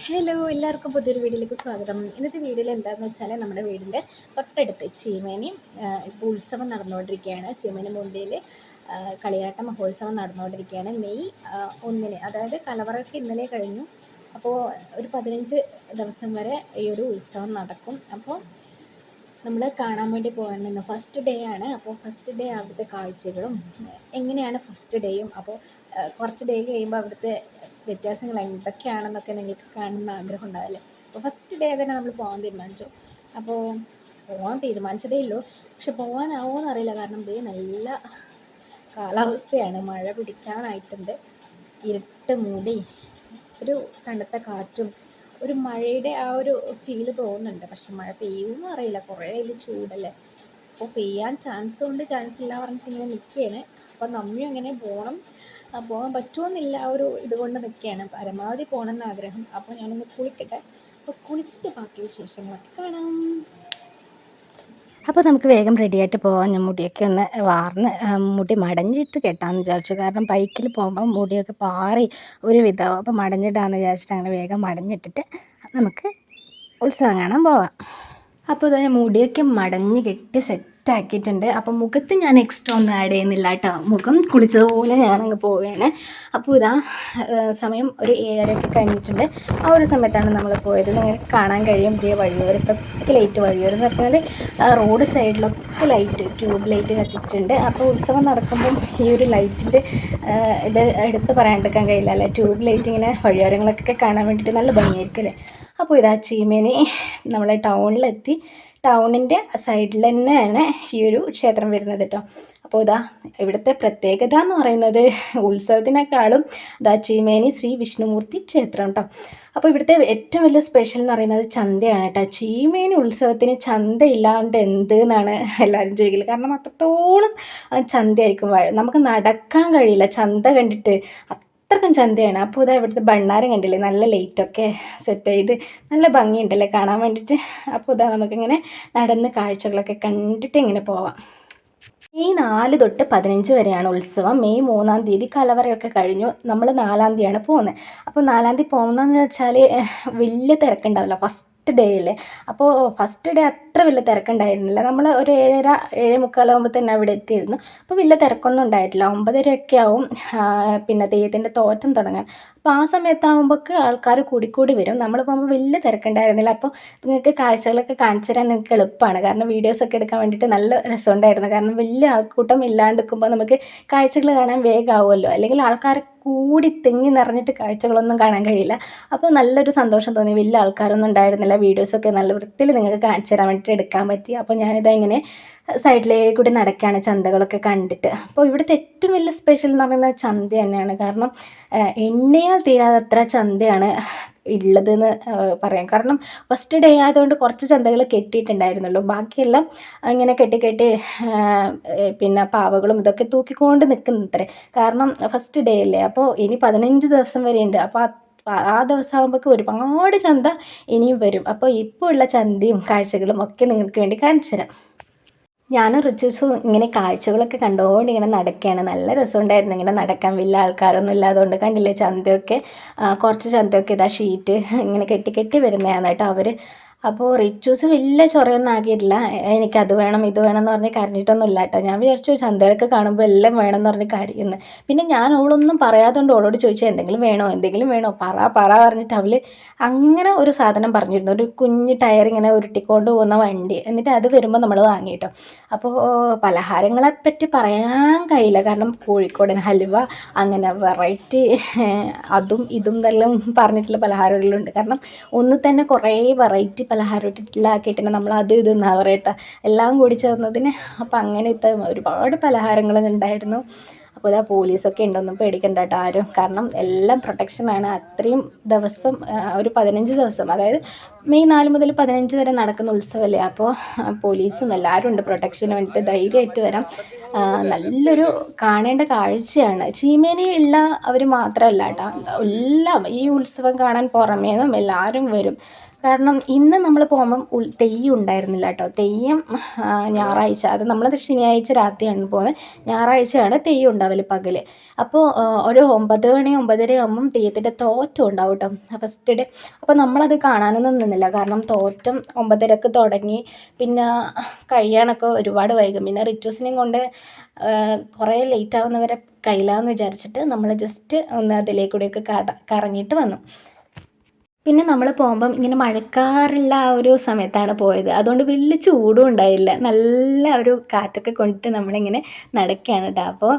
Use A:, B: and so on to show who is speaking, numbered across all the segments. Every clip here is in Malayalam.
A: ഹലോ എല്ലാവർക്കും പുതിയൊരു വീഡിയോയിലേക്ക് സ്വാഗതം. ഇന്നത്തെ വീഡിയോയിൽ എന്താണെന്ന് വെച്ചാൽ നമ്മുടെ വീടിന്റെ തൊട്ടടുത്ത് ചീമേനി ഇപ്പോൾ ഉത്സവം നടന്നുകൊണ്ടിരിക്കുകയാണ്. ചീമേനി മുണ്ടിയിൽ കളിയാട്ട മഹോത്സവം നടന്നുകൊണ്ടിരിക്കുകയാണ്. മെയ് ഒന്നിന് അതായത് കലവറയ്ക്ക് ഇന്നലെ കഴിഞ്ഞു. അപ്പോൾ ഒരു പതിനഞ്ച് ദിവസം വരെ ഈ ഒരു ഉത്സവം നടക്കും. അപ്പോൾ നമ്മൾ കാണാൻ വേണ്ടി പോകുന്നത് ഫസ്റ്റ് ഡേ ആണ്. അപ്പോൾ ഫസ്റ്റ് ഡേ അവിടുത്തെ കാഴ്ചകളും എങ്ങനെയാണ് ഫസ്റ്റ് ഡേയും അപ്പോൾ കുറച്ച് ഡേ കഴിയുമ്പോൾ അവിടുത്തെ വ്യത്യാസങ്ങൾ എന്തൊക്കെയാണെന്നൊക്കെ നിങ്ങൾക്ക് കാണുന്ന ആഗ്രഹം ഉണ്ടാവില്ലേ അപ്പോൾ ഫസ്റ്റ് ഡേ തന്നെ നമ്മൾ പോകാൻ തീരുമാനിച്ചു. അപ്പോൾ പോകാൻ തീരുമാനിച്ചതേ ഉള്ളൂ. പക്ഷെ പോകാനാവോ എന്നറിയില്ല കാരണം ഇത് നല്ല കാലാവസ്ഥയാണ്. മഴ പിടിക്കാനായിട്ടുണ്ട്. ഇരുട്ട് മൂടി ഒരു തണുത്ത കാറ്റും ഒരു മഴയുടെ ആ ഒരു ഫീൽ തോന്നുന്നുണ്ട്. പക്ഷെ മഴ പെയ്യുമെന്ന് അറിയില്ല. കുറേ അതിൽ ചൂടല്ലേ? അപ്പോൾ പെയ്യാൻ ചാൻസ് ഉണ്ട്. ചാൻസ് ഇല്ല പറഞ്ഞിട്ട് ഇങ്ങനെ നിൽക്കുകയാണ് അപ്പോൾ നമ്മയും എങ്ങനെ പോകണം പോകാൻ പറ്റുമെന്നില്ല ആ ഒരു ഇതുകൊണ്ട് നിൽക്കുകയാണ്. പരമാവധി പോകണം എന്ന് ആഗ്രഹം. അപ്പോൾ ഞാനൊന്ന് കുളിക്കട്ടെ. അപ്പോൾ കുളിച്ചിട്ട് ബാക്കി വിശേഷങ്ങളൊക്കെ കാണാം. അപ്പോൾ നമുക്ക് വേഗം റെഡിയായിട്ട് പോകാം ഞാൻ മുടിയൊക്കെ ഒന്ന് വാർന്ന് മുടി മടഞ്ഞിട്ട് കെട്ടാമെന്ന് വിചാരിച്ചു. കാരണം ബൈക്കിൽ പോകുമ്പോൾ മുടിയൊക്കെ പാറി ഒരു വിധമാവും അപ്പോൾ മടഞ്ഞിട്ടാന്ന് വിചാരിച്ചിട്ട് അങ്ങനെ വേഗം മടഞ്ഞിട്ടിട്ട് നമുക്ക് ഉത്സവം കാണാൻ പോവാം. അപ്പോൾ ഇതാ മുടിയൊക്കെ മടഞ്ഞ് കെട്ടി സെറ്റാക്കിയിട്ടുണ്ട്. അപ്പോൾ മുഖത്ത് ഞാൻ എക്സ്ട്രാ ഒന്നും ആഡ് ചെയ്യുന്നില്ല കേട്ടോ. മുഖം കുളിച്ചതുപോലെ ഞാനങ്ങ് പോവുകയാണ്. അപ്പോൾ ഇതാ സമയം ഒരു ഏഴരയൊക്കെ കഴിഞ്ഞിട്ടുണ്ട്. ആ ഒരു സമയത്താണ് നമ്മൾ പോയത്. നിങ്ങൾക്ക് കാണാൻ കഴിയും. ഇതേ വഴിയോരത്തൊക്കെ ലൈറ്റ് വഴിയോരം എന്ന് പറഞ്ഞാൽ റോഡ് സൈഡിലൊക്കെ ലൈറ്റ് ട്യൂബ് ലൈറ്റ് കത്തിച്ചിട്ടുണ്ട്. അപ്പോൾ ഉത്സവം നടക്കുമ്പം ഈ ഒരു ലൈറ്റിന്റെ ഇത് എടുത്ത് പറയാണ്ടിരിക്കാൻ കഴിയില്ല അല്ലേ? ട്യൂബ് ലൈറ്റ് ഇങ്ങനെ വഴിയോരങ്ങളൊക്കെ കാണാൻ വേണ്ടിയിട്ട് നല്ല ഭംഗിയായിരിക്കും അല്ലേ? അപ്പോൾ ഇതാ ചീമേനി നമ്മളെ ടൗണിലെത്തി ടൗണിന്റെ സൈഡിൽ തന്നെയാണ് ഈ ഒരു ക്ഷേത്രം വരുന്നത് കേട്ടോ അപ്പോൾ ഇതാ ഇവിടുത്തെ പ്രത്യേകത എന്ന് പറയുന്നത് ഉത്സവത്തിനേക്കാളും ഇതാ ചീമേനി ശ്രീ വിഷ്ണുമൂർത്തി ക്ഷേത്രം കേട്ടോ അപ്പോൾ ഇവിടുത്തെ ഏറ്റവും വലിയ സ്പെഷ്യൽ എന്ന് പറയുന്നത് ചന്തയാണ് കേട്ടോ ചീമേനി ഉത്സവത്തിന് ചന്ത ഇല്ലാണ്ട് എന്ത് എന്നാണ് എല്ലാവരും ചോദിക്കൽ. കാരണം അത്രത്തോളം ചന്തയായിരിക്കും. നമുക്ക് നടക്കാൻ കഴിയില്ല. ചന്ത കണ്ടിട്ട് അത്രക്കും ചന്തയാണ്. അപ്പോൾ ഇതാ ഇവിടുത്തെ ഭണ്ണാരം കണ്ടില്ലേ? നല്ല ലൈറ്റൊക്കെ സെറ്റ് ചെയ്ത് നല്ല ഭംഗിയുണ്ടല്ലേ കാണാൻ വേണ്ടിയിട്ട് അപ്പോൾ ഇതാ നമുക്കിങ്ങനെ നടന്ന് കാഴ്ചകളൊക്കെ കണ്ടിട്ട് ഇങ്ങനെ പോവാം. മെയ് നാല് തൊട്ട് പതിനഞ്ച് വരെയാണ് ഉത്സവം. മെയ് മൂന്നാം തീയതി കലവറയൊക്കെ കഴിഞ്ഞു. നമ്മൾ നാലാം തീയതിയാണ് പോകുന്നത് അപ്പോൾ നാലാം തീയതി പോകുന്നതെന്ന് വെച്ചാൽ വലിയ തിരക്കുണ്ടാവില്ല. ഫസ്റ്റ് ഡേ അല്ലേ അപ്പോൾ ഫസ്റ്റ് ഡേ അത്ര വലിയ തിരക്കുണ്ടായിരുന്നില്ല. നമ്മൾ ഒരു ഏഴര ഏഴ് മുക്കാലാകുമ്പോൾ തന്നെ അവിടെ എത്തിയിരുന്നു. അപ്പോൾ വലിയ തിരക്കൊന്നും ഉണ്ടായിട്ടില്ല. ഒമ്പതരയൊക്കെ ആവും പിന്നെ തെയ്യത്തിന്റെ തോറ്റം തുടങ്ങാൻ. അപ്പോൾ ആ സമയത്താകുമ്പോഴൊക്കെ ആൾക്കാർ കൂടിക്കൂടി വരും. നമ്മൾ പോകുമ്പോൾ വലിയ തിരക്കുണ്ടായിരുന്നില്ല. അപ്പോൾ നിങ്ങൾക്ക് കാഴ്ചകളൊക്കെ കാണിച്ചു തരാൻ നിങ്ങൾക്ക് എളുപ്പമാണ്. കാരണം വീഡിയോസൊക്കെ എടുക്കാൻ വേണ്ടിയിട്ട് നല്ല രസമുണ്ടായിരുന്നു. കാരണം വലിയ ആൾക്കൂട്ടം ഇല്ലാണ്ടിരിക്കുമ്പോൾ നമുക്ക് കാഴ്ചകൾ കാണാൻ വേഗമാവുമല്ലോ അല്ലെങ്കിൽ ആൾക്കാർ കൂടി തെങ്ങി നിറഞ്ഞിട്ട് കാഴ്ചകളൊന്നും കാണാൻ കഴിയില്ല. അപ്പോൾ നല്ലൊരു സന്തോഷം തോന്നി. വലിയ ആൾക്കാരൊന്നും ഉണ്ടായിരുന്നില്ല. വീഡിയോസൊക്കെ നല്ല വൃത്തിയിൽ നിങ്ങൾക്ക് കാണിച്ചു തരാൻ വേണ്ടിയിട്ട് എടുക്കാൻ പറ്റി. അപ്പോൾ ഞാനിതാ ഇങ്ങനെ സൈഡിലേക്ക് കൂടി നടക്കുകയാണ് ചന്തകളൊക്കെ കണ്ടിട്ട്. അപ്പോൾ ഇവിടുത്തെ ഏറ്റവും വലിയ സ്പെഷ്യൽ എന്ന് പറയുന്നത് ചന്ത തന്നെയാണ്. കാരണം എണ്ണയാൽ തീരാതത്ര ചന്തയാണ് ഉള്ളതെന്ന് പറയാം. കാരണം ഫസ്റ്റ് ഡേ ആയതുകൊണ്ട് കുറച്ച് ചന്തകൾ കെട്ടിയിട്ടുണ്ടായിരുന്നുള്ളൂ. ബാക്കിയെല്ലാം ഇങ്ങനെ കെട്ടി കെട്ടി പിന്നെ പാവകളും ഇതൊക്കെ തൂക്കിക്കൊണ്ട് നിൽക്കുന്നത്രേ. കാരണം ഫസ്റ്റ് ഡേ അല്ലേ? അപ്പോൾ ഇനി പതിനഞ്ച് ദിവസം വരെയുണ്ട്. അപ്പോൾ ആ ദിവസം ആകുമ്പോഴേക്കും ഒരുപാട് ചന്ത ഇനിയും വരും. അപ്പോൾ ഇപ്പോൾ ഉള്ള ചന്തയും കാഴ്ചകളും ഒക്കെ നിങ്ങൾക്ക് വേണ്ടി കാണിച്ചു തരാം. ഞാനും റിച്ചൂസും ഇങ്ങനെ കാഴ്ചകളൊക്കെ കണ്ടുകൊണ്ട് ഇങ്ങനെ നടക്കുകയാണ് നല്ല രസമുണ്ടായിരുന്നു ഇങ്ങനെ നടക്കാൻ. വലിയ ആൾക്കാരൊന്നും ഇല്ലാതുകൊണ്ട് കണ്ടില്ലേ ചന്തയൊക്കെ? കുറച്ച് ചന്തയൊക്കെ ഇതാ ഷീറ്റ് ഇങ്ങനെ കെട്ടി കെട്ടി വരുന്നതാണ് കേട്ടോ അവർ അപ്പോൾ റിച്ചൂസ് വലിയ ചൊറയൊന്നും ആക്കിയിട്ടില്ല. എനിക്കത് വേണം ഇത് വേണം എന്ന് പറഞ്ഞ് കരഞ്ഞിട്ടൊന്നും ഇല്ല കേട്ടോ. ഞാൻ വിചാരിച്ചു ചന്തയൊക്കെ കാണുമ്പോൾ എല്ലാം വേണം എന്ന് പറഞ്ഞ് കരയുന്നു. പിന്നെ ഞാൻ അവളൊന്നും പറയാത്തതുകൊണ്ട് അവളോട് ചോദിച്ചാൽ എന്തെങ്കിലും വേണോ എന്തെങ്കിലും വേണോ പറ പറ പറഞ്ഞിട്ട് അവൾ അങ്ങനെ ഒരു സാധനം പറഞ്ഞിരുന്നു. ഒരു കുഞ്ഞ് ടയർ ഇങ്ങനെ ഉരുട്ടിക്കൊണ്ട് പോകുന്ന വണ്ടി. എന്നിട്ട് അത് വരുമ്പോൾ നമ്മൾ വാങ്ങി കേട്ടോ. അപ്പോൾ പലഹാരങ്ങളെ പറ്റി പറയാൻ കഴിയില്ല. കാരണം കോഴിക്കോടൻ ഹലുവ അങ്ങനെ വെറൈറ്റി അതും ഇതും എല്ലാം പറഞ്ഞിട്ടുള്ള പലഹാരങ്ങളുണ്ട് കാരണം ഒന്ന് തന്നെ കുറേ വെറൈറ്റി പലഹാരം ഇട്ടിട്ടില്ലാക്കിയിട്ടുണ്ട് നമ്മൾ അതും ഇതും എന്നാ പറയട്ടെ എല്ലാം കൂടി ചേർന്നതിന് അപ്പം അങ്ങനത്തെ ഒരുപാട് പലഹാരങ്ങൾ ഉണ്ടായിരുന്നു. അപ്പോൾ ഇതാ പോലീസൊക്കെ ഉണ്ടൊന്നും പേടിക്കണ്ട കേട്ടോ ആരും. കാരണം എല്ലാം പ്രൊട്ടക്ഷനാണ് അത്രയും ദിവസം ഒരു പതിനഞ്ച് ദിവസം അതായത് മെയ് നാല് മുതൽ പതിനഞ്ച് വരെ നടക്കുന്ന ഉത്സവമല്ലേ അപ്പോൾ പോലീസും എല്ലാവരും ഉണ്ട്. പ്രൊട്ടക്ഷന് വേണ്ടിയിട്ട് ധൈര്യമായിട്ട് വരാം. നല്ലൊരു കാണേണ്ട കാഴ്ചയാണ്. ചീമേനയുള്ള അവർ മാത്രമല്ല കേട്ടോ. എല്ലാം ഈ ഉത്സവം കാണാൻ പുറമേ നിന്നും എല്ലാവരും വരും. കാരണം ഇന്ന് നമ്മൾ പോകുമ്പം ഉൾ തെയ്യം ഉണ്ടായിരുന്നില്ല കേട്ടോ. തെയ്യം ഞായറാഴ്ച. അത് നമ്മൾ ശനിയാഴ്ച രാത്രിയാണ് പോകുന്നത്. ഞായറാഴ്ചയാണ് തെയ്യം ഉണ്ടാവൽ പകൽ അപ്പോൾ ഒരു ഒമ്പത് മണി ഒമ്പതര ആകുമ്പം തെയ്യത്തിന്റെ തോറ്റം ഉണ്ടാവും കേട്ടോ. First day. അപ്പോൾ നമ്മളത് കാണാനൊന്നും നിന്നില്ല. കാരണം തോറ്റം ഒമ്പതരക്ക് തുടങ്ങി. പിന്നെ കഴിയാനൊക്കെ ഒരുപാട് വൈകും. പിന്നെ റിറ്റൂസിനെയും കൊണ്ട് കുറേ ലേറ്റ് ആവുന്നവരെ കയ്യിലാന്ന് വിചാരിച്ചിട്ട് നമ്മൾ ജസ്റ്റ് ഒന്ന് അതിലേക്കൂടെയൊക്കെ കട കറങ്ങിയിട്ട് വന്നു. പിന്നെ നമ്മൾ പോകുമ്പം ഇങ്ങനെ മഴക്കാറുള്ള ആ ഒരു സമയത്താണ് പോയത്. അതുകൊണ്ട് വലിയ ചൂടും ഉണ്ടായില്ല. നല്ല ഒരു കാറ്റൊക്കെ കൊണ്ടിട്ട് നമ്മളിങ്ങനെ നടക്കുകയാണ് കേട്ടോ അപ്പോൾ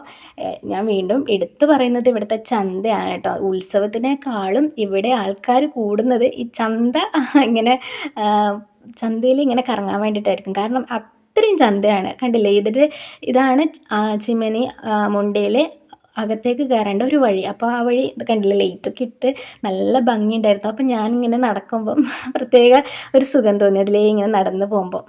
A: ഞാൻ വീണ്ടും എടുത്തു പറയുന്നത് ഇവിടുത്തെ ചന്തയാണ് കേട്ടോ ഉത്സവത്തിനേക്കാളും ഇവിടെ ആൾക്കാർ കൂടുന്നത് ഈ ചന്ത ഇങ്ങനെ ചന്തയിൽ ഇങ്ങനെ കറങ്ങാൻ വേണ്ടിയിട്ടായിരിക്കും. കാരണം അത്രയും ചന്തയാണ്. കണ്ടില്ലേ? ഇതിന്റെ ഇതാണ് ചിമനി മുണ്ടയിലെ അകത്തേക്ക് കയറേണ്ട ഒരു വഴി. അപ്പോൾ ആ വഴി കണ്ടില്ലേ? ലൈറ്റൊക്കെ ഇട്ട് നല്ല ഭംഗിയുണ്ടായിരുന്നു. അപ്പം ഞാനിങ്ങനെ നടക്കുമ്പം പ്രത്യേക ഒരു സുഖം തോന്നി. അതിലേ ഇങ്ങനെ നടന്ന് പോകുമ്പോൾ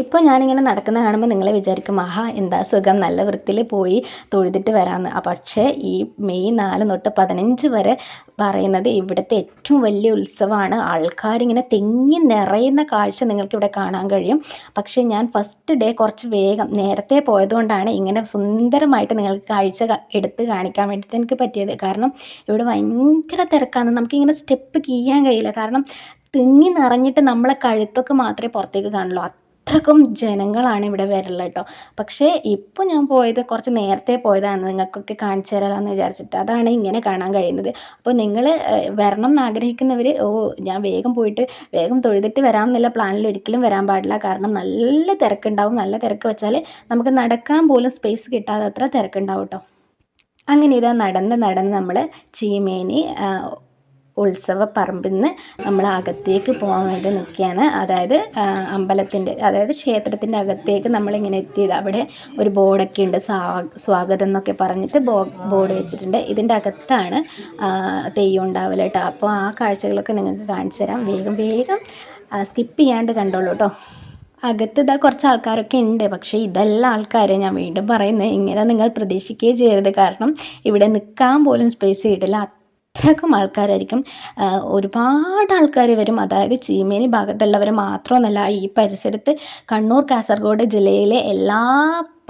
A: ഇപ്പോൾ ഞാനിങ്ങനെ നടക്കുന്ന കാണുമ്പോൾ നിങ്ങൾ വിചാരിക്കും ആഹാ എന്താ സുഖം? നല്ല വൃത്തിയിൽ പോയി തൊഴുതിട്ട് വരാമെന്ന് പക്ഷേ ഈ മെയ് നാല് തൊട്ട് പതിനഞ്ച് വരെ പറയുന്നത് ഇവിടുത്തെ ഏറ്റവും വലിയ ഉത്സവമാണ് ആൾക്കാരിങ്ങനെ തെങ്ങി നിറയുന്ന കാഴ്ച നിങ്ങൾക്കിവിടെ കാണാൻ കഴിയും. പക്ഷേ ഞാൻ ഫസ്റ്റ് ഡേ കുറച്ച് വേഗം നേരത്തെ പോയതുകൊണ്ടാണ് ഇങ്ങനെ സുന്ദരമായിട്ട് നിങ്ങൾക്ക് കാഴ്ച എടുത്ത് കാണിക്കാൻ വേണ്ടിയിട്ട് എനിക്ക് പറ്റിയത്. കാരണം ഇവിടെ ഭയങ്കര തിരക്കാണ്. നമുക്കിങ്ങനെ സ്റ്റെപ്പ് കീയാൻ കഴിയില്ല. കാരണം തിങ്ങി നിറഞ്ഞിട്ട് നമ്മളെ കഴുത്തൊക്കെ മാത്രമേ പുറത്തേക്ക് കാണുള്ളൂ. അത്രക്കും ജനങ്ങളാണ് ഇവിടെ വരുള്ളത് കേട്ടോ പക്ഷേ ഇപ്പോൾ ഞാൻ പോയത് കുറച്ച് നേരത്തെ പോയതാണ് നിങ്ങൾക്കൊക്കെ കാണിച്ചു തരാമെന്ന് വിചാരിച്ചിട്ട്. അതാണ് ഇങ്ങനെ കാണാൻ കഴിയുന്നത്. അപ്പോൾ നിങ്ങൾ വരണം എന്ന് ആഗ്രഹിക്കുന്നവർ ഓ ഞാൻ വേഗം പോയിട്ട് വേഗം തൊഴുതിട്ട് വരാം എന്നുള്ള പ്ലാനിൽ ഒരിക്കലും വരാൻ പാടില്ല. കാരണം നല്ല തിരക്കുണ്ടാവും. നല്ല തിരക്ക് വെച്ചാൽ നമുക്ക് നടക്കാൻ പോലും സ്പേസ് കിട്ടാതെ അത്ര തിരക്കുണ്ടാവും കേട്ടോ അങ്ങനെ ഇതാ നടന്ന് നടന്ന് നമ്മൾ ചീമേനി ഉത്സവ പറമ്പിൽ നിന്ന് നമ്മൾ അകത്തേക്ക് പോകാൻ വേണ്ടി നിൽക്കുകയാണ്. അതായത് അമ്പലത്തിന്റെ അതായത് ക്ഷേത്രത്തിന്റെ അകത്തേക്ക് നമ്മളിങ്ങനെ എത്തിയത്. അവിടെ ഒരു ബോർഡൊക്കെ ഉണ്ട് സ്വാഗതം എന്നൊക്കെ പറഞ്ഞിട്ട് ബോർഡ് വെച്ചിട്ടുണ്ട്. ഇതിന്റെ അകത്താണ് തെയ്യം ഉണ്ടാവില്ല കേട്ടോ. അപ്പോൾ ആ കാഴ്ചകളൊക്കെ നിങ്ങൾക്ക് കാണിച്ചു തരാം. വേഗം വേഗം സ്കിപ്പ് ചെയ്യാണ്ട് കണ്ടോളൂ കേട്ടോ. അകത്ത് ഇതാ കുറച്ച് ആൾക്കാരൊക്കെ ഉണ്ട്. പക്ഷേ ഇതല്ല ആൾക്കാരെ ഞാൻ വീണ്ടും പറയുന്നത്. ഇങ്ങനെ നിങ്ങൾ പ്രതീക്ഷിക്കുകയും ചെയ്യരുത്. കാരണം ഇവിടെ നിൽക്കാൻ പോലും സ്പേസ് കിട്ടില്ല. അത്രക്കും ആൾക്കാരായിരിക്കും. ഒരുപാട് ആൾക്കാർ വരും. അതായത് ചീമേനി ഭാഗത്തുള്ളവർ മാത്രമെന്നല്ല ഈ പരിസരത്ത് കണ്ണൂർ കാസർഗോഡ് ജില്ലയിലെ എല്ലാ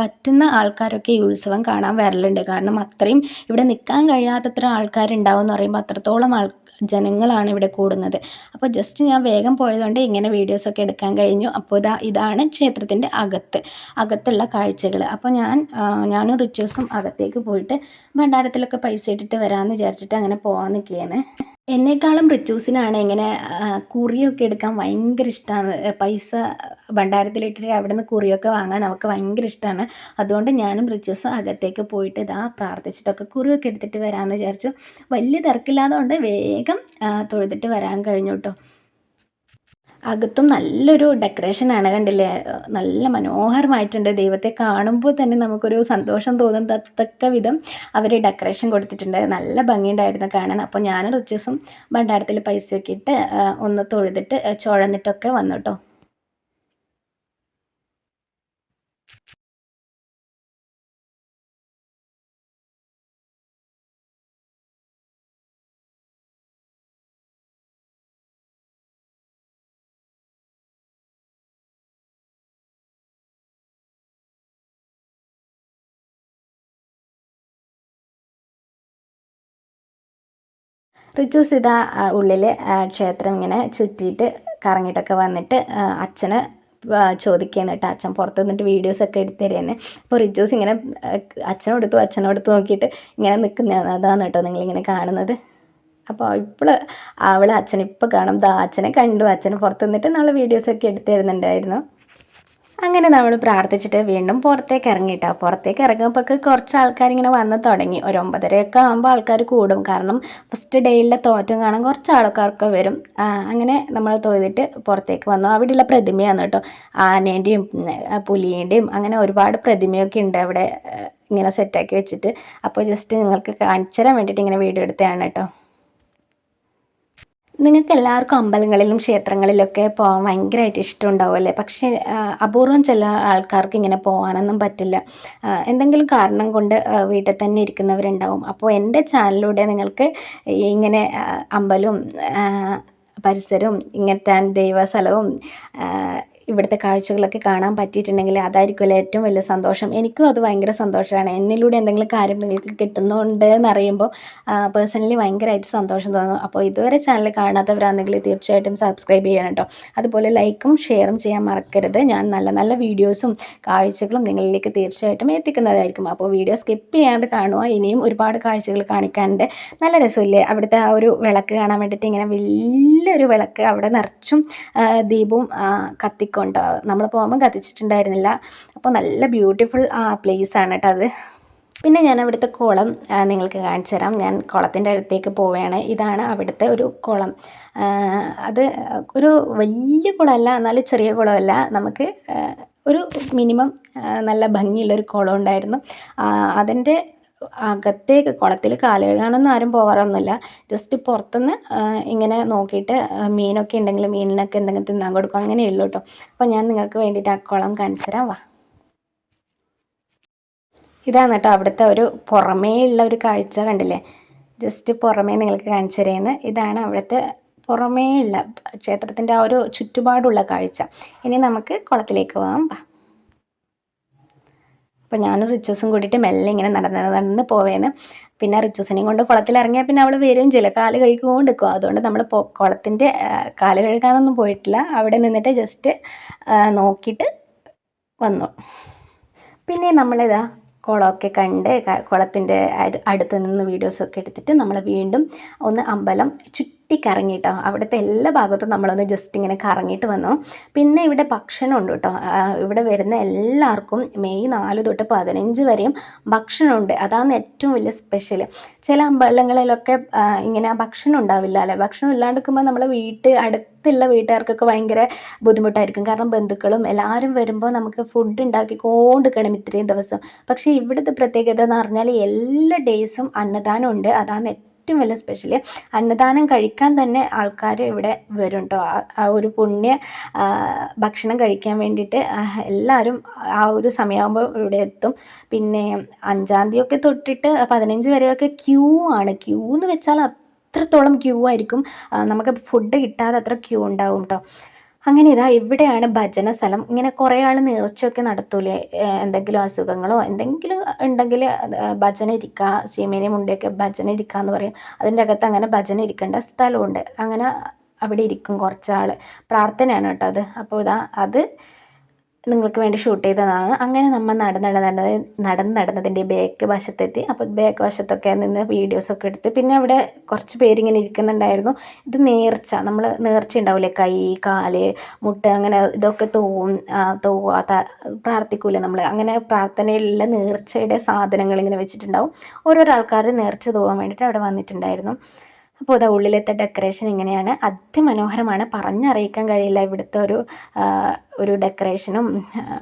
A: പറ്റുന്ന ആൾക്കാരൊക്കെ ഈ ഉത്സവം കാണാൻ വരലുണ്ട്. കാരണം അത്രയും ഇവിടെ നിൽക്കാൻ കഴിയാത്തത്ര ആൾക്കാരുണ്ടാവും എന്ന് പറയുമ്പോൾ അത്രത്തോളം ആൾ ജനങ്ങളാണ് ഇവിടെ കൂടുന്നത്. അപ്പോൾ ജസ്റ്റ് ഞാൻ വേഗം പോയതുകൊണ്ട് ഇങ്ങനെ വീഡിയോസൊക്കെ എടുക്കാൻ കഴിഞ്ഞു. അപ്പോൾ ഇതാ ഇതാണ് ക്ഷേത്രത്തിന്റെ അകത്ത് അകത്തുള്ള കാഴ്ചകൾ. അപ്പോൾ ഞാൻ ഞാനും റിച്ചൂസും അകത്തേക്ക് പോയിട്ട് ഭണ്ഡാരത്തിലൊക്കെ പൈസ ഇട്ടിട്ട് വരാമെന്ന് വിചാരിച്ചിട്ട് അങ്ങനെ പോകാൻ നിൽക്കുകയാണ്. എന്നെക്കാളും റിച്ചൂസിനാണ് ഇങ്ങനെ കുറിയൊക്കെ എടുക്കാൻ ഭയങ്കര ഇഷ്ടമാണ് പൈസ ഭണ്ഡാരത്തിലിട്ടിട്ട് അവിടെ നിന്ന് കുറിയൊക്കെ വാങ്ങാൻ നമുക്ക് ഭയങ്കര ഇഷ്ടമാണ് അതുകൊണ്ട് ഞാനും റിച്ചൂസും അകത്തേക്ക് പോയിട്ട് ഇതാ പ്രാർത്ഥിച്ചിട്ടൊക്കെ കുറിയൊക്കെ എടുത്തിട്ട് വരാമെന്ന് വിചാരിച്ചു. വലിയ തിരക്കില്ലാത്തതുകൊണ്ട് വേഗം ആ, തൊഴുതിട്ട് വരാൻ കഴിഞ്ഞു കേട്ടോ അകത്തും നല്ലൊരു ഡെക്കറേഷൻ ആണ് കണ്ടില്ലേ? നല്ല മനോഹരമായിട്ടുണ്ട്. ദൈവത്തെ കാണുമ്പോൾ തന്നെ നമുക്കൊരു സന്തോഷം തോന്നത്തക്ക വിധം അവർ ഡെക്കറേഷൻ കൊടുത്തിട്ടുണ്ട്. നല്ല ഭംഗിയുണ്ടായിരുന്നു കാണാൻ. അപ്പോൾ ഞാൻ റിച്ചസും ഭണ്ഡാരത്തിൽ ഒക്കെ ഇട്ട് ഒന്ന് തൊഴുതിട്ട് ചുഴന്നിട്ടൊക്കെ വന്നു കേട്ടോ. റിച്ചൂസ് ഇതാ ഉള്ളിൽ ക്ഷേത്രം ഇങ്ങനെ ചുറ്റിയിട്ട് കറങ്ങിയിട്ടൊക്കെ വന്നിട്ട് അച്ഛന് ചോദിക്കുകയാണ് കേട്ടോ. അച്ഛൻ പുറത്ത് നിന്നിട്ട് വീഡിയോസൊക്കെ എടുത്ത് തരുന്നത് അപ്പോൾ റിജൂസ് ഇങ്ങനെ അച്ഛനോടുത്തു അച്ഛനോടുത്ത് നോക്കിയിട്ട് ഇങ്ങനെ നിൽക്കുന്നതാണ് അതാണ് കേട്ടോ നിങ്ങളിങ്ങനെ കാണുന്നത്. അപ്പോൾ ഇപ്പോൾ അവൾ അച്ഛൻ ഇപ്പോൾ കാണും. ദാ അച്ഛനെ കണ്ടു. അച്ഛനെ പുറത്ത് നിന്നിട്ട് നമ്മൾ വീഡിയോസൊക്കെ എടുത്ത് തരുന്നുണ്ടായിരുന്നു. അങ്ങനെ നമ്മൾ പ്രാർത്ഥിച്ചിട്ട് വീണ്ടും പുറത്തേക്ക് ഇറങ്ങിയിട്ടോ. പുറത്തേക്ക് ഇറങ്ങുമ്പോഴൊക്കെ കുറച്ച് ആൾക്കാർ ഇങ്ങനെ വന്ന് തുടങ്ങി. ഒരു ഒമ്പതരയൊക്കെ ആകുമ്പോൾ ആൾക്കാർ കൂടും. കാരണം ഫസ്റ്റ് ഡേയിലെ തോറ്റം കാണാൻ കുറച്ച് ആൾക്കാർക്ക് വരും അങ്ങനെ നമ്മൾ തൊഴുതിട്ട് പുറത്തേക്ക് വന്നു. അവിടെയുള്ള പ്രതിമയാണ് കേട്ടോ. ആനേന്റെയും പുലിയേന്റെയും അങ്ങനെ ഒരുപാട് പ്രതിമയൊക്കെ ഉണ്ട് അവിടെ ഇങ്ങനെ സെറ്റാക്കി വെച്ചിട്ട്. അപ്പോൾ ജസ്റ്റ് നിങ്ങൾക്ക് കാണിച്ചു തരാൻ വേണ്ടിയിട്ട് ഇങ്ങനെ വീഡിയോ എടുത്തതാണ് കേട്ടോ. നിങ്ങൾക്ക് എല്ലാവർക്കും അമ്പലങ്ങളിലും ക്ഷേത്രങ്ങളിലൊക്കെ പോകാൻ ഭയങ്കരമായിട്ട് ഇഷ്ടമുണ്ടാവുമല്ലേ? പക്ഷേ അപൂർവം ചില ആൾക്കാർക്ക് ഇങ്ങനെ പോകാനൊന്നും പറ്റില്ല. എന്തെങ്കിലും കാരണം കൊണ്ട് വീട്ടിൽ തന്നെ ഇരിക്കുന്നവരുണ്ടാവും. അപ്പോൾ എന്റെ ചാനലിലൂടെ നിങ്ങൾക്ക് ഇങ്ങനെ അമ്പലവും പരിസരവും ഇങ്ങനത്തെ ദൈവസ്ഥലവും ഇവിടുത്തെ കാഴ്ചകളൊക്കെ കാണാൻ പറ്റിയിട്ടുണ്ടെങ്കിൽ അതായിരിക്കുമല്ലോ ഏറ്റവും വലിയ സന്തോഷം. എനിക്കും അത് ഭയങ്കര സന്തോഷമാണ്. എന്നിലൂടെ എന്തെങ്കിലും കാര്യം നിങ്ങൾക്ക് കിട്ടുന്നുണ്ട് എന്നറിയുമ്പോൾ പേഴ്സണലി ഭയങ്കരമായിട്ട് സന്തോഷം തോന്നും. അപ്പോൾ ഇതുവരെ ചാനൽ കാണാത്തവരാണെങ്കിൽ തീർച്ചയായിട്ടും സബ്സ്ക്രൈബ് ചെയ്യണം കേട്ടോ. അതുപോലെ ലൈക്കും ഷെയറും ചെയ്യാൻ മറക്കരുത്. ഞാൻ നല്ല നല്ല വീഡിയോസും കാഴ്ചകളും നിങ്ങളിലേക്ക് തീർച്ചയായിട്ടും എത്തിക്കുന്നതായിരിക്കും. അപ്പോൾ വീഡിയോ സ്കിപ്പ് ചെയ്യാണ്ട് കാണുക. ഇനിയും ഒരുപാട് കാഴ്ചകൾ കാണിക്കാനുണ്ട്. നല്ല രസമില്ലേ? അവിടുത്തെ ആ ഒരു വിളക്ക് കാണാൻ വേണ്ടിയിട്ട് ഇങ്ങനെ വലിയൊരു വിളക്ക് അവിടെ നിറച്ചും ദീപവും കത്തി കൊണ്ട് നമ്മൾ പോകുമ്പോൾ കത്തിച്ചിട്ടുണ്ടായിരുന്നില്ല. അപ്പോൾ നല്ല ബ്യൂട്ടിഫുൾ പ്ലേസ് ആണ് കേട്ടോ അത്. പിന്നെ ഞാൻ അവിടുത്തെ കുളം നിങ്ങൾക്ക് കാണിച്ചു തരാം ഞാൻ കുളത്തിന്റെ അടുത്തേക്ക് പോവുകയാണ്. ഇതാണ് അവിടുത്തെ ഒരു കുളം. അത് ഒരു വലിയ കുളമല്ല എന്നാലും ചെറിയ കുളമല്ല. നമുക്ക് ഒരു മിനിമം നല്ല ഭംഗിയുള്ളൊരു കുളം ഉണ്ടായിരുന്നു. അതിന്റെ അകത്തേക്ക് കുളത്തിൽ കാൽ കഴുകാനൊന്നും ആരും പോകാറൊന്നുമില്ല ജസ്റ്റ് പുറത്തുനിന്ന് ഇങ്ങനെ നോക്കിയിട്ട് മീനൊക്കെ ഉണ്ടെങ്കിൽ മീനിനൊക്കെ എന്തെങ്കിലും തിന്നാൻ കൊടുക്കും. അങ്ങനെയുള്ളൂ കേട്ടോ. അപ്പോൾ ഞാൻ നിങ്ങൾക്ക് വേണ്ടിയിട്ട് ആ കുളം കാണിച്ചു തരാം. വാ. ഇതാണ് കേട്ടോ അവിടുത്തെ ഒരു പുറമേ ഉള്ള ഒരു കാഴ്ച കണ്ടില്ലേ? ജസ്റ്റ് പുറമേ നിങ്ങൾക്ക് കാണിച്ചു തരുന്നത്. ഇതാണ് അവിടുത്തെ ഉള്ള ക്ഷേത്രത്തിന്റെ ആ ഒരു ചുറ്റുപാടുള്ള കാഴ്ച. ഇനി നമുക്ക് കുളത്തിലേക്ക് പോകാം. അപ്പോൾ ഞാനും റിച്ചൂസും കൂടിയിട്ട് മെല്ലെ ഇങ്ങനെ നടന്ന് നടന്ന് പോവേന്ന്. പിന്നെ റിച്ചൂസിനെയും കൊണ്ട് കുളത്തിൽ കുളത്തിലിറങ്ങിയാൽ പിന്നെ അവൾ വരും. ചില കാൽ കഴുകിക്കൊണ്ട് നിൽക്കും അതുകൊണ്ട് നമ്മൾ പോ കുളത്തിന്റെ കാൽ കഴുകാനൊന്നും പോയിട്ടില്ല. അവിടെ നിന്നിട്ട് ജസ്റ്റ് നോക്കിയിട്ട് വന്നു. പിന്നെ നമ്മളിതാ കുളമൊക്കെ കണ്ട് കുളത്തിന്റെ അടുത്ത് നിന്ന് വീഡിയോസൊക്കെ എടുത്തിട്ട് നമ്മൾ വീണ്ടും ഒന്ന് അമ്പലം ചുറ്റി കറങ്ങിയിട്ടോ അവിടുത്തെ എല്ലാ ഭാഗത്തും നമ്മളൊന്ന് ജസ്റ്റ് ഇങ്ങനെ കറങ്ങിയിട്ട് വന്നു. പിന്നെ ഇവിടെ ഭക്ഷണമുണ്ട് കേട്ടോ. ഇവിടെ വരുന്ന എല്ലാവർക്കും മെയ് നാല് തൊട്ട് പതിനഞ്ച് വരെയും ഭക്ഷണമുണ്ട്. അതാണ് ഏറ്റവും വലിയ സ്പെഷ്യൽ ചില അമ്പലങ്ങളിലൊക്കെ ഇങ്ങനെ ഭക്ഷണം ഉണ്ടാവില്ല അല്ലേ? ഭക്ഷണം ഇല്ലാണ്ടിരിക്കുമ്പോൾ നമ്മൾ വീട്ട് അടുത്തുള്ള വീട്ടുകാർക്കൊക്കെ ഭയങ്കര ബുദ്ധിമുട്ടായിരിക്കും. കാരണം ബന്ധുക്കളും എല്ലാവരും വരുമ്പോൾ നമുക്ക് ഫുഡ് ഉണ്ടാക്കിക്കൊണ്ടിരിക്കണം ഇത്രയും ദിവസം. പക്ഷേ ഇവിടുത്തെ പ്രത്യേകത എന്ന് പറഞ്ഞാൽ എല്ലാ ഡേയ്സും അന്നദാനം ഉണ്ട് അതാണ് ഏറ്റവും വലിയ സ്പെഷ്യൽ അന്നദാനം കഴിക്കാൻ തന്നെ ആൾക്കാർ ഇവിടെ വരും കേട്ടോ ആ ഒരു പുണ്യ ഭക്ഷണം കഴിക്കാൻ വേണ്ടിയിട്ട് എല്ലാവരും ആ ഒരു സമയമാകുമ്പോൾ ഇവിടെ എത്തും. പിന്നെ അഞ്ചാം തീയതി തൊട്ടിട്ട് പതിനഞ്ച് വരെയൊക്കെ ക്യൂ ആണ്. ക്യൂ എന്ന് വെച്ചാൽ അത്രത്തോളം ക്യൂ ആയിരിക്കും. നമുക്ക് ഫുഡ് കിട്ടാതെ അത്ര ക്യൂ ഉണ്ടാവും കേട്ടോ അങ്ങനെ ഇതാ ഇവിടെയാണ് ഭജന സ്ഥലം. ഇങ്ങനെ കുറേ ആൾ നേർച്ചയൊക്കെ നടത്തൂലേ? എന്തെങ്കിലും അസുഖങ്ങളോ എന്തെങ്കിലും ഉണ്ടെങ്കിൽ ഭജന ഇരിക്കുക സീമേനി മുണ്ടയൊക്കെ ഭജന ഇരിക്കുക എന്ന് പറയും. അതിന്റെ അകത്ത് അങ്ങനെ ഭജന ഇരിക്കേണ്ട സ്ഥലമുണ്ട്. അങ്ങനെ അവിടെ ഇരിക്കും കുറച്ചാൾ പ്രാർത്ഥനയാണ് കേട്ടോ അത്. അപ്പോൾ ഇതാ അത് നിങ്ങൾക്ക് വേണ്ടി ഷൂട്ട് ചെയ്തതാണ്. അങ്ങനെ നമ്മൾ നടന്ന് നടന്ന് നടന്ന് നടന്നതിന്റെ ബാക്ക് വശത്തെത്തി. അപ്പോൾ ബാക്ക് വശത്തൊക്കെ നിന്ന് വീഡിയോസൊക്കെ എടുത്ത്. പിന്നെ അവിടെ കുറച്ച് പേരിങ്ങനെ ഇരിക്കുന്നുണ്ടായിരുന്നു. ഇത് നേർച്ച. നമ്മൾ നേർച്ച ഉണ്ടാവില്ലേ? കൈ കാൽ മുട്ട അങ്ങനെ ഇതൊക്കെ തോവും തോവാത്ത പ്രാർത്ഥിക്കൂലേ നമ്മൾ? അങ്ങനെ പ്രാർത്ഥനയിലുള്ള നേർച്ചയുടെ സാധനങ്ങൾ ഇങ്ങനെ വെച്ചിട്ടുണ്ടാവും. ഓരോരോ ആൾക്കാർ നേർച്ച തോവാൻ വേണ്ടിയിട്ട് അവിടെ വന്നിട്ടുണ്ടായിരുന്നു. അപ്പോൾ ഇതാ ഉള്ളിലത്തെ ഡെക്കറേഷൻ ഇങ്ങനെയാണ് അതിമനോഹരമാണ്. പറഞ്ഞറിയിക്കാൻ കഴിയില്ല ഇവിടുത്തെ ഒരു ഒരു ഡെക്കറേഷനും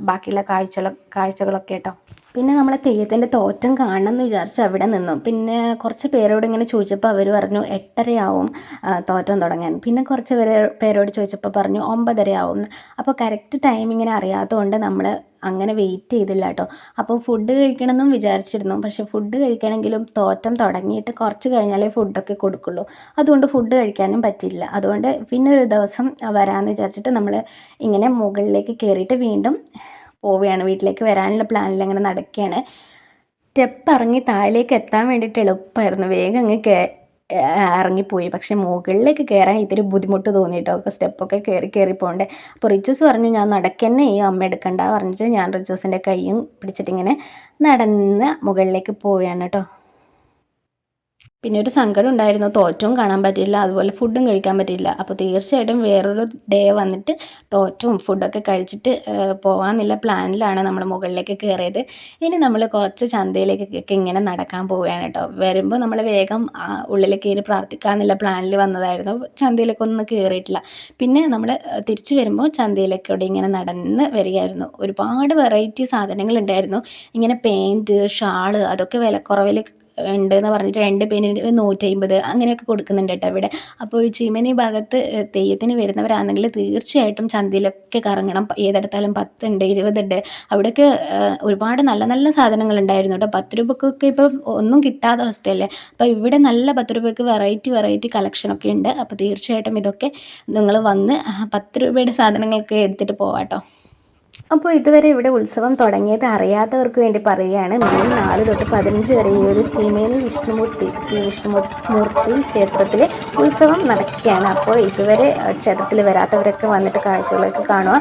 A: ബാക്കിയുള്ള കാഴ്ചകളും കാഴ്ചകളൊക്കെ കേട്ടോ. പിന്നെ നമ്മൾ തെയ്യത്തിന്റെ തോറ്റം കാണണം എന്ന് വിചാരിച്ച് അവിടെ നിന്നു. പിന്നെ കുറച്ച് പേരോട് ഇങ്ങനെ ചോദിച്ചപ്പോൾ അവർ പറഞ്ഞു എട്ടരയാവും തോറ്റം തുടങ്ങാൻ. പിന്നെ കുറച്ച് പേര് പേരോട് ചോദിച്ചപ്പോൾ പറഞ്ഞു ഒമ്പതരയാവും. അപ്പോൾ കറക്റ്റ് ടൈമിങ്ങിനെ അറിയാത്തതുകൊണ്ട് നമ്മൾ അങ്ങനെ വെയിറ്റ് ചെയ്തില്ല കേട്ടോ അപ്പോൾ ഫുഡ് കഴിക്കണമെന്നും വിചാരിച്ചിരുന്നു. പക്ഷേ ഫുഡ് കഴിക്കണമെങ്കിലും തോറ്റം തുടങ്ങിയിട്ട് കുറച്ച് കഴിഞ്ഞാലേ ഫുഡൊക്കെ കൊടുക്കുള്ളൂ. അതുകൊണ്ട് ഫുഡ് കഴിക്കാനും പറ്റില്ല അതുകൊണ്ട് പിന്നെ ഒരു ദിവസം വരാമെന്ന് വിചാരിച്ചിട്ട് നമ്മൾ ഇങ്ങനെ മുകളിലേക്ക് കയറിയിട്ട് വീണ്ടും പോവുകയാണ്. വീട്ടിലേക്ക് വരാനുള്ള പ്ലാനിൽ അങ്ങനെ നടക്കുകയാണ്. സ്റ്റെപ്പ് ഇറങ്ങി താഴേക്ക് എത്താൻ വേണ്ടിയിട്ട് എളുപ്പമായിരുന്നു വേഗം അങ്ങ് ഇറങ്ങിപ്പോയി. പക്ഷേ മുകളിലേക്ക് കയറാൻ ഇത്തിരി ബുദ്ധിമുട്ട് തോന്നിയിട്ടോ ഒക്കെ സ്റ്റെപ്പൊക്കെ കയറി കയറി പോകണ്ടേ അപ്പോൾ റിച്ചൂസ് പറഞ്ഞു ഞാൻ നടക്കന്നെ ഈ അമ്മ എടുക്കണ്ട പറഞ്ഞിട്ട് ഞാൻ റിച്ചൂസിന്റെ കൈയും പിടിച്ചിട്ടിങ്ങനെ നടന്ന് മുകളിലേക്ക് പോവുകയാണ് കേട്ടോ. പിന്നെ ഒരു സങ്കടം ഉണ്ടായിരുന്നു. തോറ്റവും കാണാൻ പറ്റില്ല അതുപോലെ ഫുഡും കഴിക്കാൻ പറ്റില്ല അപ്പോൾ തീർച്ചയായിട്ടും വേറൊരു ഡേ വന്നിട്ട് തോറ്റവും ഫുഡൊക്കെ കഴിച്ചിട്ട് പോകാമെന്നുള്ള പ്ലാനിലാണ് നമ്മൾ മുകളിലേക്ക് കയറിയത് ഇനി നമ്മൾ കുറച്ച് ചന്തയിലേക്കൊക്കെ ഇങ്ങനെ നടക്കാൻ പോവുകയാണ് കേട്ടോ. വരുമ്പോൾ നമ്മൾ വേഗം ഉള്ളിൽ കയറി പ്രാർത്ഥിക്കാമെന്നുള്ള പ്ലാനിൽ വന്നതായിരുന്നു. ചന്തയിലേക്കൊന്നും കയറിയിട്ടില്ല പിന്നെ നമ്മൾ തിരിച്ചു വരുമ്പോൾ ചന്തയിലേക്കൂടെ ഇങ്ങനെ നടന്ന് വരികയായിരുന്നു. ഒരുപാട് വെറൈറ്റി സാധനങ്ങളുണ്ടായിരുന്നു ഇങ്ങനെ പെയിന്റ് ഷാൾ അതൊക്കെ വിലക്കുറവിൽ ഉണ്ട് എന്ന് പറഞ്ഞിട്ട് രണ്ട് പേനിന് നൂറ്റമ്പത് അങ്ങനെയൊക്കെ കൊടുക്കുന്നുണ്ട് കേട്ടോ ഇവിടെ. അപ്പോൾ ഈ ചീമനി ഭാഗത്ത് തെയ്യത്തിന് വരുന്നവരാണെങ്കിൽ തീർച്ചയായിട്ടും ചന്തയിലൊക്കെ കറങ്ങണം. ഏതെടുത്താലും പത്തുണ്ട് ഇരുപതുണ്ട്. അവിടെയൊക്കെ ഒരുപാട് നല്ല നല്ല സാധനങ്ങൾ ഉണ്ടായിരുന്നു കേട്ടോ. പത്ത് രൂപക്കൊക്കെ ഇപ്പോൾ ഒന്നും കിട്ടാത്ത അവസ്ഥയല്ലേ? അപ്പോൾ ഇവിടെ നല്ല പത്ത് രൂപയ്ക്ക് വെറൈറ്റി വെറൈറ്റി കളക്ഷനൊക്കെ ഉണ്ട്. അപ്പോൾ തീർച്ചയായിട്ടും ഇതൊക്കെ നിങ്ങൾ വന്ന് പത്ത് രൂപയുടെ സാധനങ്ങളൊക്കെ എടുത്തിട്ട് പോവാട്ടോ. അപ്പോൾ ഇതുവരെ ഇവിടെ ഉത്സവം തുടങ്ങിയത് അറിയാത്തവർക്ക് വേണ്ടി പറയുകയാണ്. മെയ് നാല് തൊട്ട് പതിനഞ്ച് വരെ ഈ ഒരു ശ്രീമേനി വിഷ്ണുമൂർത്തി ശ്രീ വിഷ്ണുമൂർത്തി ക്ഷേത്രത്തിൽ ഉത്സവം നടക്കുകയാണ്. അപ്പോൾ ഇതുവരെ ക്ഷേത്രത്തിൽ വരാത്തവരൊക്കെ വന്നിട്ട് കാഴ്ചകളൊക്കെ കാണുക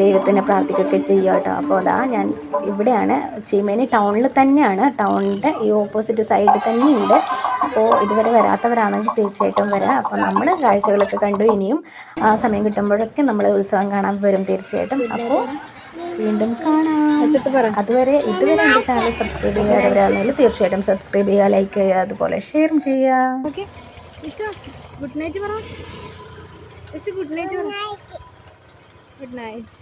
A: ദൈവത്തിനെ പ്രാർത്ഥിക്കുകയൊക്കെ ചെയ്യുക കേട്ടോ. അപ്പോൾ അതാ ഞാൻ ഇവിടെയാണ്. ചീമേനി ടൗണിൽ തന്നെയാണ്. ടൗണിന്റെ ഈ ഓപ്പോസിറ്റ് സൈഡിൽ തന്നെയുണ്ട്. അപ്പോൾ ഇതുവരെ വരാത്തവരാണെങ്കിൽ തീർച്ചയായിട്ടും വരാം. അപ്പോൾ നമ്മൾ കാഴ്ചകളൊക്കെ കണ്ടു. ഇനിയും ആ, സമയം കിട്ടുമ്പോഴൊക്കെ നമ്മൾ ഉത്സവം കാണാൻ വരും തീർച്ചയായിട്ടും. അപ്പോൾ വീണ്ടും കാണാം. അതുവരെ ഇതുവരെ എന്റെ ചാനൽ സബ്സ്ക്രൈബ് ചെയ്യാത്തവരാണെങ്കിൽ തീർച്ചയായിട്ടും സബ്സ്ക്രൈബ് ചെയ്യുക ലൈക്ക് ചെയ്യുക അതുപോലെ ഷെയറും ചെയ്യുക.
B: ഗുഡ് നൈറ്റ് പറ. Good night good night.